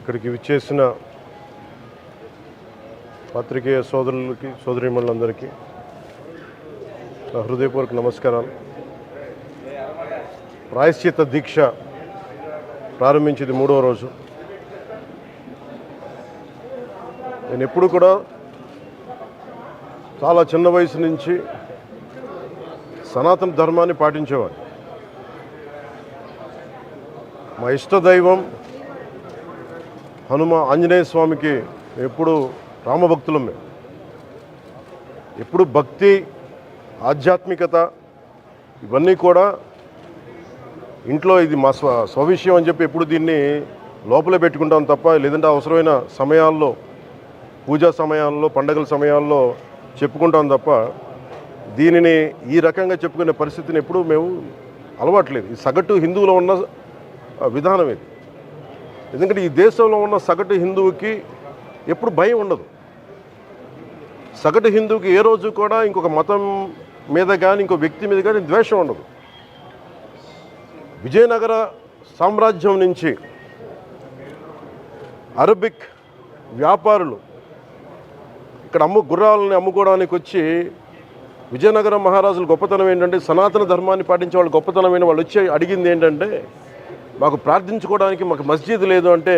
ఇక్కడికి విచ్చేసిన పాత్రికేయ సోదరులకి సోదరిమణులందరికీ నా హృదయపూర్వక నమస్కారాలు. ప్రాయశ్చిత దీక్ష ప్రారంభించింది మూడవ రోజు. నేను ఎప్పుడు కూడా చాలా చిన్న వయసు నుంచి సనాతన ధర్మాన్ని పాటించేవాడిని. మా ఇష్ట దైవం హనుమ ఆంజనేయ స్వామికి ఎప్పుడు రామభక్తులం మేము ఎప్పుడు భక్తి ఆధ్యాత్మికత ఇవన్నీ కూడా ఇంట్లో ఇది మా స్వ స్వవిషయం అని చెప్పి ఎప్పుడు దీన్ని లోపలే పెట్టుకుంటాం తప్ప లేదంటే అవసరమైన సమయాల్లో పూజా సమయాల్లో పండగల సమయాల్లో చెప్పుకుంటాం తప్ప దీనిని ఈ రకంగా చెప్పుకునే పరిస్థితిని ఎప్పుడూ మేము అలవాట్లేదు. ఈ సగటు హిందువులో ఉన్న విధానం ఇది. ఎందుకంటే ఈ దేశంలో ఉన్న సగటు హిందువుకి ఎప్పుడు భయం ఉండదు. సగటు హిందువుకి ఏ రోజు కూడా ఇంకొక మతం మీద కానీ ఇంకో వ్యక్తి మీద కానీ ద్వేషం ఉండదు. విజయనగర సామ్రాజ్యం నుంచి అరబిక్ వ్యాపారులు ఇక్కడ అమ్ము గుర్రాలని అమ్ముకోవడానికి వచ్చి విజయనగరం మహారాజుల గొప్పతనం ఏంటంటే సనాతన ధర్మాన్ని పాటించే వాళ్ళు గొప్పతనమైన వాళ్ళు వచ్చి అడిగింది ఏంటంటే మాకు ప్రార్థించుకోవడానికి మాకు మస్జిద్ లేదు అంటే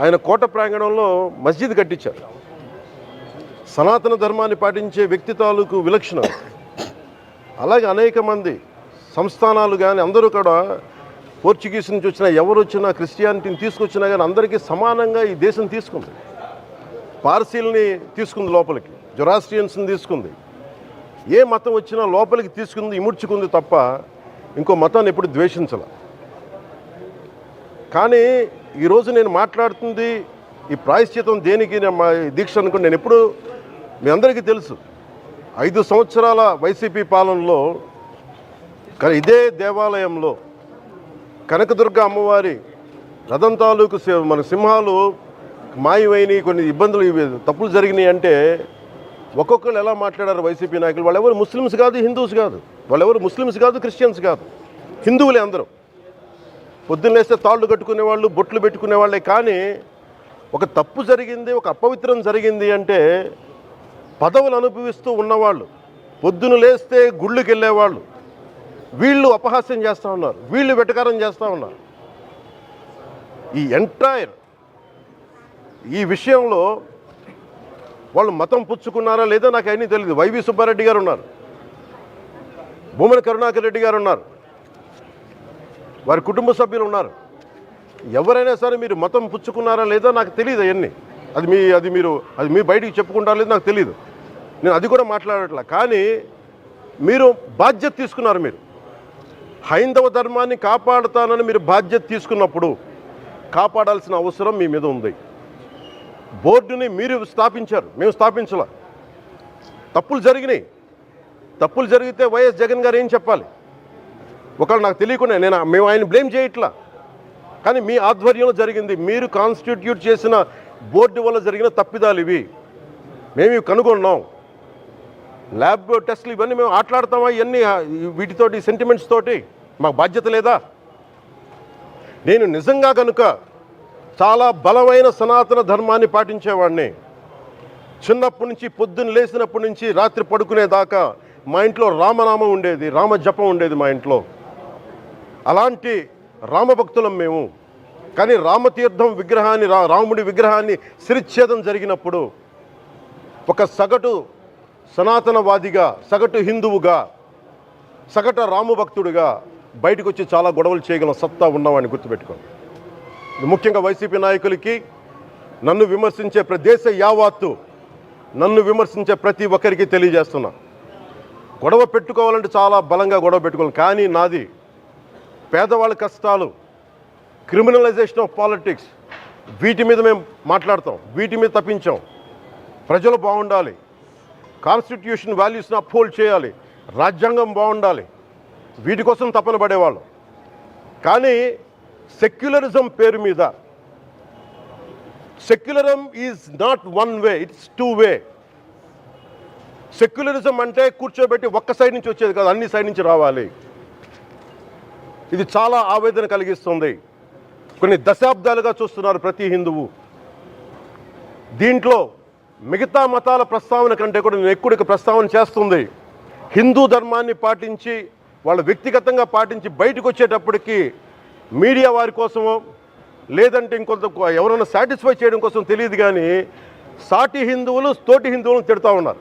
ఆయన కోట ప్రాంగణంలో మస్జిద్ కట్టించారు. సనాతన ధర్మాన్ని పాటించే వ్యక్తి తాలూకు విలక్షణం. అలాగే అనేక మంది సంస్థానాలు కానీ అందరూ కూడా పోర్చుగీస్ నుంచి వచ్చిన ఎవరు వచ్చినా క్రిస్టియానిటీని తీసుకొచ్చినా కానీ అందరికీ సమానంగా ఈ దేశం తీసుకుంది. పార్సీల్ని తీసుకుంది లోపలికి జొరాస్ట్రియన్స్ని తీసుకుంది. ఏ మతం వచ్చినా లోపలికి తీసుకుంది ఇముడ్చుకుంది తప్ప ఇంకో మతాన్ని ఎప్పుడు ద్వేషించాల. కానీ ఈరోజు నేను మాట్లాడుతుంది ఈ ప్రాయశ్చితం దేనికి మా దీక్ష అనుకుని నేను ఎప్పుడు మీ అందరికీ తెలుసు. ఐదు సంవత్సరాల వైసీపీ పాలనలో ఇదే దేవాలయంలో కనకదుర్గ అమ్మవారి రథం తాలూకు సి- మన సింహాలు మాయమైనవి కొన్ని ఇబ్బందులు ఇవి తప్పులు జరిగినాయి అంటే ఒక్కొక్కరు ఎలా మాట్లాడారు వైసీపీ నాయకులు? వాళ్ళు ఎవరు ముస్లిమ్స్ కాదు హిందూస్ కాదు. వాళ్ళు ఎవరు ముస్లిమ్స్ కాదు క్రిస్టియన్స్ కాదు. హిందువులే అందరూ. పొద్దున్నేస్తే తాళ్ళు కట్టుకునే వాళ్ళు బొట్లు పెట్టుకునే వాళ్ళే. కానీ ఒక తప్పు జరిగింది ఒక అపవిత్రం జరిగింది అంటే పదవులు అనుభవిస్తూ ఉన్నవాళ్ళు పొద్దున లేస్తే గుళ్ళకి వెళ్ళేవాళ్ళు వీళ్ళు అపహాస్యం చేస్తూ ఉన్నారు వీళ్ళు వెటకారం చేస్తూ ఉన్నారు. ఈ ఎంటైర్ ఈ విషయంలో వాళ్ళు మతం పుచ్చుకున్నారా లేదా నాకు అన్నీ తెలియదు వైవి సుబ్బారెడ్డి గారు ఉన్నారు. భూమన కరుణాకర్ రెడ్డి గారు ఉన్నారు. వారి కుటుంబ సభ్యులు ఉన్నారు. ఎవరైనా సరే మీరు మతం పుచ్చుకున్నారా లేదా నాకు తెలియదు అవన్నీ. అది మీ అది మీరు అది మీ బయటికి చెప్పుకుంటారా లేదు నాకు తెలియదు నేను అది కూడా మాట్లాడట్లా. కానీ మీరు బాధ్యత తీసుకున్నారు మీరు. హైందవ ధర్మాన్ని కాపాడుతానని మీరు బాధ్యత తీసుకున్నప్పుడు కాపాడాల్సిన అవసరం మీ మీద ఉంది. బోర్డుని మీరు స్థాపించారు. మేము స్థాపించలే. తప్పులు జరిగినాయి. తప్పులు జరిగితే వైఎస్ జగన్ గారు ఏం చెప్పాలి? ఒకవేళ నాకు తెలియకుండా నేను మేము ఆయన బ్లేమ్ చేయట్లా. కానీ మీ ఆధ్వర్యంలో జరిగింది. మీరు కాన్స్టిట్యూట్ చేసిన బోర్డు వల్ల జరిగిన తప్పిదాలు ఇవి. మేము ఇవి కనుగొన్నాం. ల్యాబ్ టెస్ట్లు ఇవన్నీ మేము ఆటలాడతామా? ఇవన్నీ వీటితోటి సెంటిమెంట్స్ తోటి. మాకు బాధ్యత లేదా? నేను నిజంగా కనుక చాలా బలమైన సనాతన ధర్మాన్ని పాటించేవాడిని. చిన్నప్పటి నుంచి పొద్దున్న లేచినప్పటి నుంచి రాత్రి పడుకునేదాకా మా ఇంట్లో రామనామం ఉండేది. రామ జపం ఉండేది మా ఇంట్లో. అలాంటి రామభక్తులం మేము. కానీ రామతీర్థం విగ్రహాన్ని రా రాముడి విగ్రహాన్ని శిరిచ్ఛేదం జరిగినప్పుడు ఒక సగటు సనాతనవాదిగా సగటు హిందువుగా సగటు రామభక్తుడిగా బయటకు వచ్చి చాలా గొడవలు చేయగలం సత్తా ఉన్నవాడిని గుర్తుపెట్టుకోండి. ముఖ్యంగా వైసీపీ నాయకులకి నన్ను విమర్శించే ప్రదేశ యావాత్తు నన్ను విమర్శించే ప్రతి ఒక్కరికి తెలియజేస్తున్నా. గొడవ పెట్టుకోవాలంటే చాలా బలంగా గొడవ పెట్టుకోవాలి. కానీ నాది పేదవాళ్ళ కష్టాలు క్రిమినలైజేషన్ ఆఫ్ పాలిటిక్స్ వీటి మీద మేము మాట్లాడతాం వీటి మీద తప్పించాం. ప్రజలు బాగుండాలి. కాన్స్టిట్యూషన్ వాల్యూస్ని అప్హోల్డ్ చేయాలి. రాజ్యాంగం బాగుండాలి. వీటి కోసం తపన పడేవాళ్ళం. కానీ సెక్యులరిజం పేరు మీద secularism is not one way it's two way secularism అంటే కూర్చోబెట్టి ఒక్క సైడ్ నుంచి వచ్చేది కాదు అన్ని సైడ్ నుంచి రావాలి. ఇది చాలా ఆవేదన కలిగిస్తుంది. కొన్ని దశాబ్దాలుగా చూస్తున్నారు ప్రతి హిందువు. దీంట్లో మిగతా మతాల ప్రస్తావన కంటే కూడా నేను ఎక్కువ ప్రస్తావన చేస్తుంది. హిందూ ధర్మాన్ని పాటించి వాళ్ళు వ్యక్తిగతంగా పాటించి బయటకు వచ్చేటప్పటికి మీడియా వారి కోసమో లేదంటే ఇంకొంత ఎవరైనా సాటిస్ఫై చేయడం కోసం తెలియదు కానీ సాటి హిందువులు తోటి హిందువులను తిడుతూ ఉన్నారు.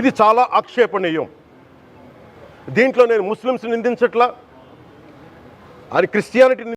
ఇది చాలా ఆక్షేపణీయం. దీంట్లో నేను ముస్లిమ్స్ నిందించట్లా? అది క్రిస్టియానిటీ